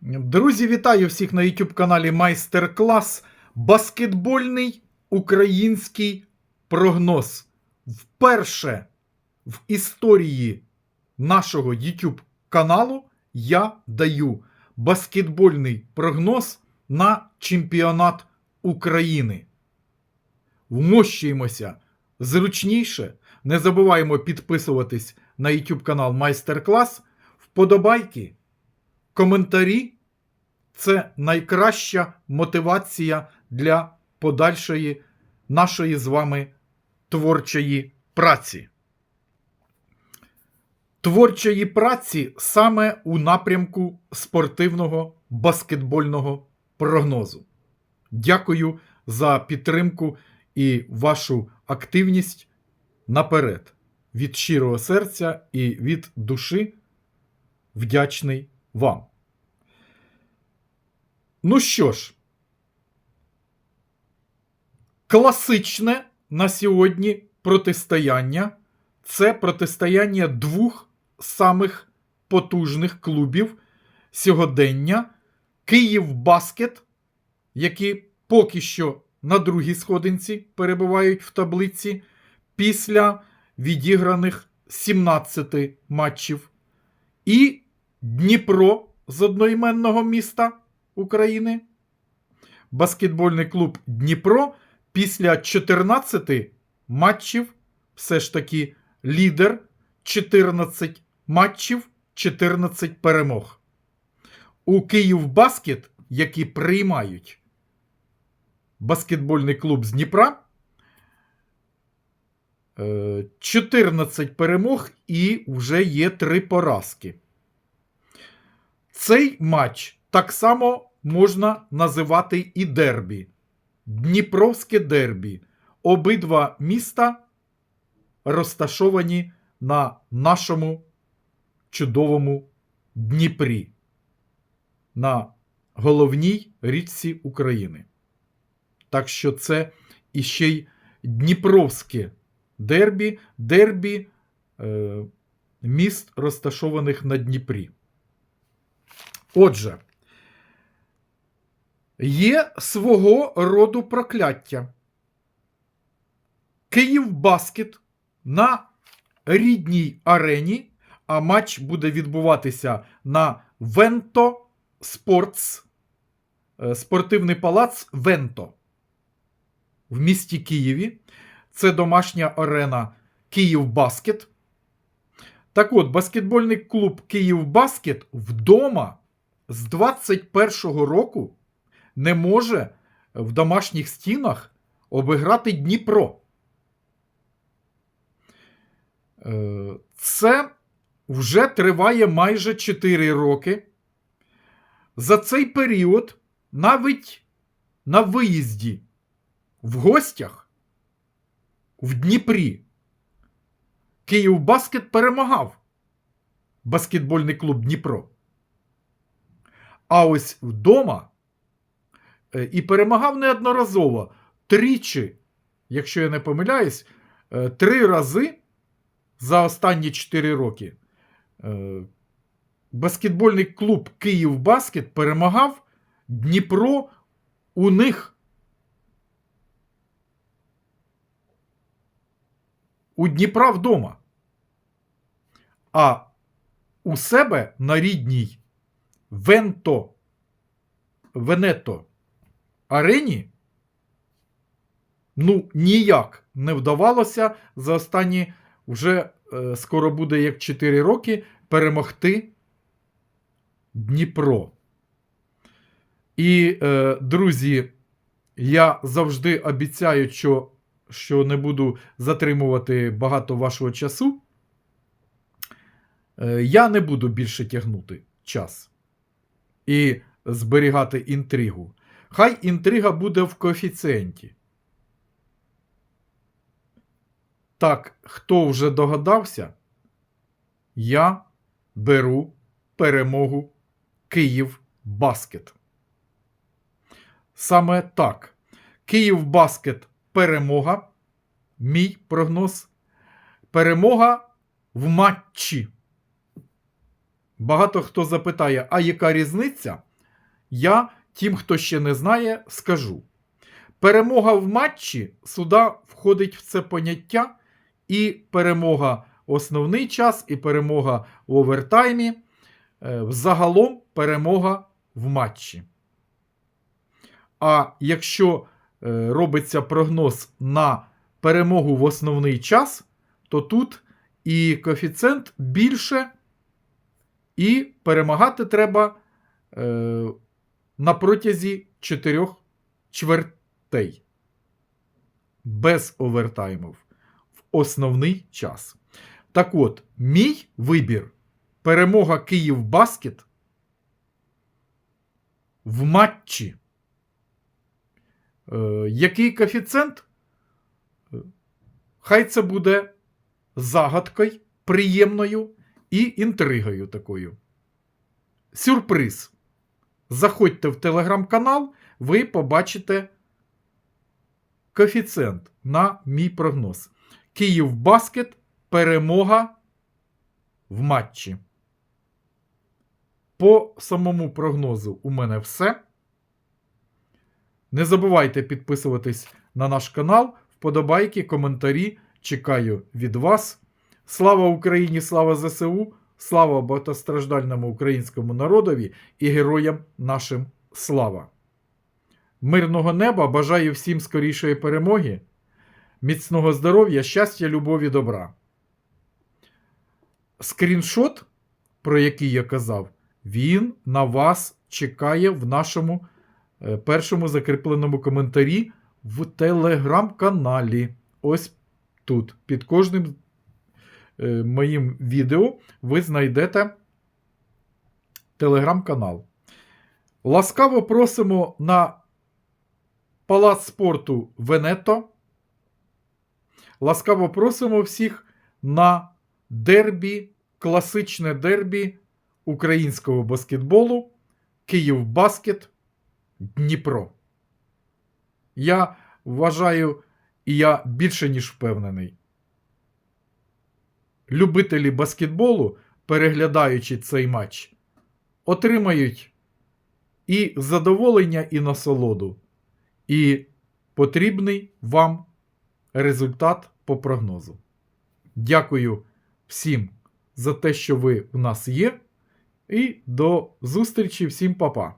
Друзі, вітаю всіх на YouTube каналі Майстер-клас. Баскетбольний український прогноз. Вперше в історії нашого YouTube каналу я даю баскетбольний прогноз на чемпіонат України. Вмощуємося зручніше. Не забуваємо підписуватись на YouTube канал Майстер-клас. Вподобайки, коментарі це найкраща мотивація для подальшої нашої з вами творчої праці. Творчої праці саме у напрямку спортивного баскетбольного прогнозу. Дякую за підтримку і вашу активність наперед. Від щирого серця і від душі вдячний вам. Ну що ж, класичне на сьогодні протистояння це протистояння двох самих потужних клубів сьогодення Київ Баскет, які поки що на другій сходинці перебувають в таблиці після відіграних 17 матчів. І Дніпро з одноіменного міста України. Баскетбольний клуб Дніпро після 14 матчів все ж таки лідер 14 матчів, 14 перемог. У Київ Баскет, які приймають баскетбольний клуб з Дніпра. е, 14 перемог і вже є 3 поразки. Цей матч так само можна називати і дербі. Дніпровське дербі. Обидва міста розташовані на нашому чудовому Дніпрі, на головній річці України. Так що це іще й Дніпровське дербі, дербі е, міст, розташованих на Дніпрі. Отже, є свого роду прокляття. Київ Баскет на рідній арені, а матч буде відбуватися на Венто Спортс, е, спортивний палац Венто в місті Києві. Це домашня арена Київ Баскет. Так от, баскетбольний клуб Київ Баскет вдома з 21-го року не може в домашніх стінах обіграти Дніпро. Е, Це вже триває майже 4 роки. За цей період навіть на виїзді в гостях в Дніпрі Київ Баскет перемагав баскетбольний клуб Дніпро. А ось вдома е, і перемагав неодноразово тричі, якщо я не помиляюсь, е, три рази за останні 4 роки. е, Баскетбольний клуб Київ Баскет перемагав Дніпро у них. У Дніпра вдома. А у себе на рідній Венто Венето арені ну ніяк не вдавалося за останні вже е, скоро буде як 4 роки перемогти Дніпро. І, е, друзі, я завжди обіцяю, що, що не буду затримувати багато вашого часу. Е, я не буду більше тягнути час і зберігати інтригу. Хай інтрига буде в коефіцієнті. Так, хто вже догадався, я беру перемогу Київ Баскет. Саме так. Київ Баскет перемога. Мій прогноз. Перемога в матчі. Багато хто запитає, а яка різниця я тим, хто ще не знає, скажу. Перемога в матчі сюди входить в це поняття, і перемога основний час, і перемога в овертаймі. е, Взагалом перемога в матчі. А якщо е, робиться прогноз на перемогу в основний час, то тут і коефіцієнт більше, і перемагати треба е, на протязі 4 чвертей. Без овертаймів в основний час. Так от, мій вибір перемога Київ Баскет в матчі. Е, який коефіцієнт? Е, Хай це буде загадкою, приємною і інтригою такою. Сюрприз. Заходьте в телеграм-канал, ви побачите коефіцієнт на мій прогноз. Київ Баскет перемога в матчі. По самому прогнозу у мене все. Не забувайте підписуватись на наш канал, вподобайки, коментарі. Чекаю від вас. Слава Україні, слава ЗСУ, слава багатостраждальному українському народові і героям нашим слава. Мирного неба бажаю всім скорішої перемоги, міцного здоров'я, щастя, любові, добра. Скріншот, про який я казав, він на вас чекає в нашому е, першому закріпленому коментарі в телеграм-каналі. Ось тут. Під кожним моїм відео ви знайдете телеграм-канал. Ласкаво просимо на Палац спорту Венето. Ласкаво просимо всіх на дербі, класичне дербі українського баскетболу Київ Баскет Дніпро. Я вважаю, і я більше ніж впевнений. Любителі баскетболу, переглядаючи цей матч, отримають і задоволення, і насолоду, і потрібний вам результат по прогнозу. Дякую всім за те, що ви в нас є. І до зустрічі всім, па-па!